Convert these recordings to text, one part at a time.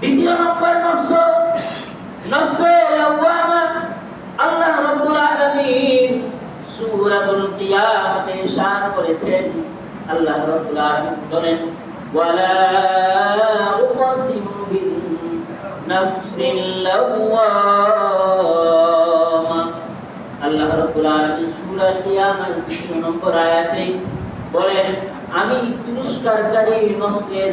দ্বিতীয় নম্বর নফস। নফসে লাওয়ামা। আল্লাহ রাব্বুল আলামিন সূরাতুল কিয়ামতে শান করেছেন। আল্লাহ রাব্বুল আলামিন বলেন, ওয়ালা উকসিমু বিন নাফসিল লাওয়ামা। আল্লাহ রাব্বুল আলামিন সূরা কিয়ামার 2 নম্বর আয়াতে বলেন, আমি তিরস্কারকারী নফসের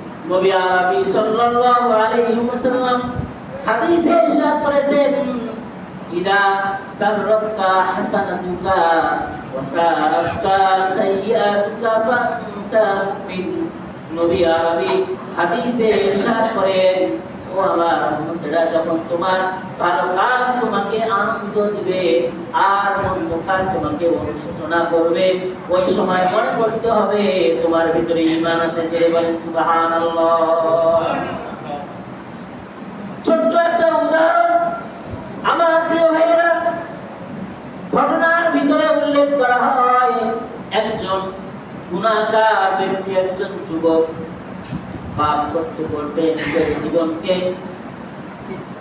নবী আরবি সাল্লাল্লাহু আলাইহি ওয়াসাল্লাম হাদিসে ইরশাদ করেছেন, ইদা সাররাকা হাসানাতুকা ওয়া সারাকা সাইয়্যাতুকা ফান্তা মুমিন। নবী আরবি হাদিসে ইরশাদ করেন ও আমার উম্মতেরা যখন তোমার ভালো কাজ তোমাকে আনন্দ দিবে, আর মন্দ কাজ তোমাকে অনুশোচনা করবে, ওই সময় মনে করতে হবে তোমার ভিতরে ঈমান আছে যে বলেন, সুবহানাল্লাহ। ছোট্ট একটা উদাহরণ, আমার প্রিয় ভাইয়েরা, ঘটনার ভিতরে উল্লেখ করা হয়, একজন গুণাগার ব্যক্তি, একজন যুবক। পাপ করতে করতে নিজের জীবনকে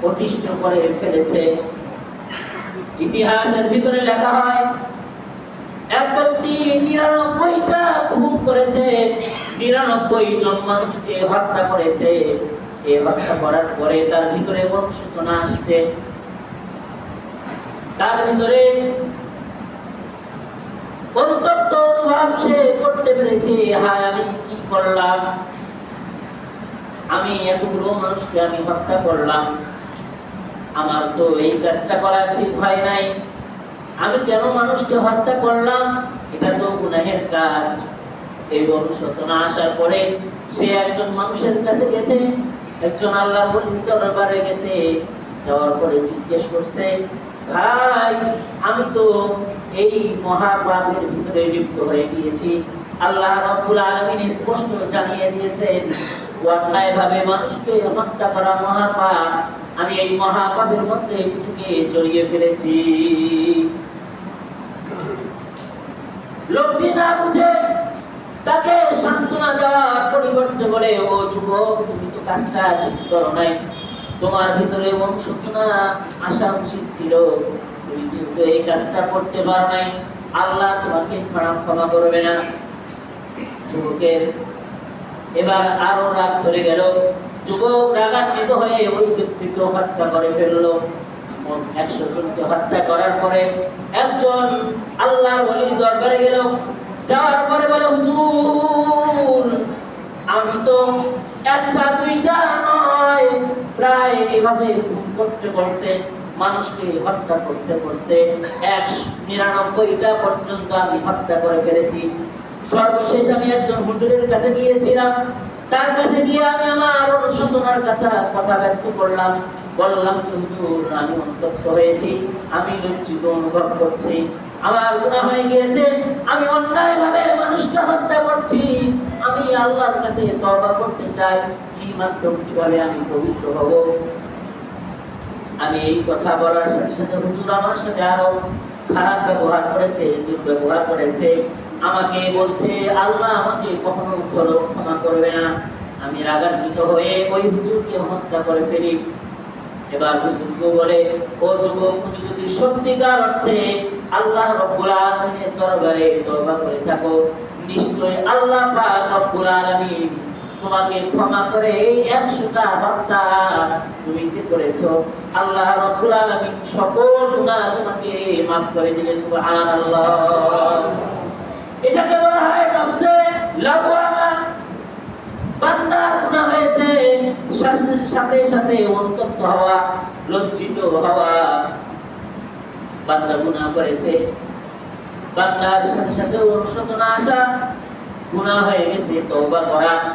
অতিষ্ঠ করে ফেলেছে। ইতিহাসের ভিতরে লেখা হয়, এক নিরানব্বইটা খুন করেছে, নিরানব্বই জন মানুষকে হত্যা করেছে। এই হত্যা করার পরে তার ভিতরে অনুশোচনা আসছে? তার ভিতরে অনুতপ্ত অনুভব সে করতে পেরেছে, হায় আমি কি করলাম? আমি এতগুলো মানুষকে আমি হত্যা করলাম। আমার তো এই কাজটা করা ঠিক হয় নাই। আমি কেন মানুষকে হত্যা করলাম? এটা তো গুনাহের কাজ। এই অনুশোচনা আসার পরে সে একজন মানুষের কাছে গেছে, একজন আল্লাহ দরবারে গেছে, যাওয়ার পরে জিজ্ঞেস করছে, ভাই, আমি তো এই মহাপাপের ভিতরে লিপ্ত হয়ে গিয়েছি। আল্লাহ রাব্বুল আলামিন স্পষ্ট জানিয়ে দিয়েছেন অন্যায় ভাবে মানুষকে হত্যা করা মহাপাপ, আমি এই মহাপাপের মধ্যে জড়িয়ে ফেলেছি। লোকটি না বুঝে তাকে সান্ত্বনা দেওয়ার পরিবর্তে বলে, ও যুবক, তুমি তো কাজটা নাই। তোমার ভিতরে অনুশোচনা আসা উচিত ছিল। তুমি যেহেতু এই কাজটা করতে পারো নাই, আল্লাহ তোমাকে ক্ষমা ক্ষমা করবে না। যুবকের এবার আরও রাগ ধরে গেল। যুবক রাগান্বিত হয়ে ওই ব্যক্তিকে হত্যা করে ফেলল। একশো জনকে হত্যা করার পরে একজন বলির দরবারে গেল। যাওয়ার পরে বলে, হুজুর, আমি তো একটা, দুইটা নয়। প্রায় এভাবে করতে করতে, মানুষকে হত্যা করতে করতে এক নিরানব্বইটা পর্যন্ত আমি হত্যা করে ফেলেছি। সর্বশেষ আমি একজন হুজুরের কাছে গিয়েছিলাম। তার কাছে গিয়ে আমি আমার অনুশোচনার কাছে কথা ব্যক্ত করলাম। বললাম যে হুজুর, আমি অনুতপ্ত হয়েছি। আমি লজ্জিত অনুভব করছি। আমার গুনাহ হয়ে গিয়েছে। আমি অন্যায়ভাবে মানুষকে হত্যা করছি। আমি আল্লাহর কাছে তওবা করতে চাই। কি মাধ্যম কীভাবে আমি পবিত্র হব? আমি এই কথা বলার সাথে সাথে হুজুর আমার সাথে আরও খারাপ ব্যবহার করেছে, দুর্ব্যবহার করেছে। আমাকে বলছে, আল্লাহ আমাকে কখনো করো ক্ষমা করবে না। আমি রাগান্বিত হয়ে ওই হুজুরকে হত্যা করে ফেলি। এবার হুজুরকে বলে, ও যুবক, তুমি যদি সত্যিকার অর্থে আল্লাহ রব্বুল আলামিনের দরবারে তওবা করে থাকো, নিশ্চয় আল্লাহ রব্বুল আলামিন তোমাকে ক্ষমা করে এই একশোটা হত্যা তুমি যে করেছ। আল্লাহ রব্বুল আলামিন সকল গুনাহ তোমাকে মাফ করে দিবে, সুবহানাল্লাহ। এটাকে বলা হয় নফসে লাওয়ামা। বান্দা গুনাহ হয়েছে সাথে- সাথে অনুতপ্ত হওয়া, লজ্জিত হওয়া। বান্দা গুনাহ করেছে। বান্দার সাথে সাথে অনুশোচনা আসা, গুনাহ হয়ে গেছে, তওবা করা।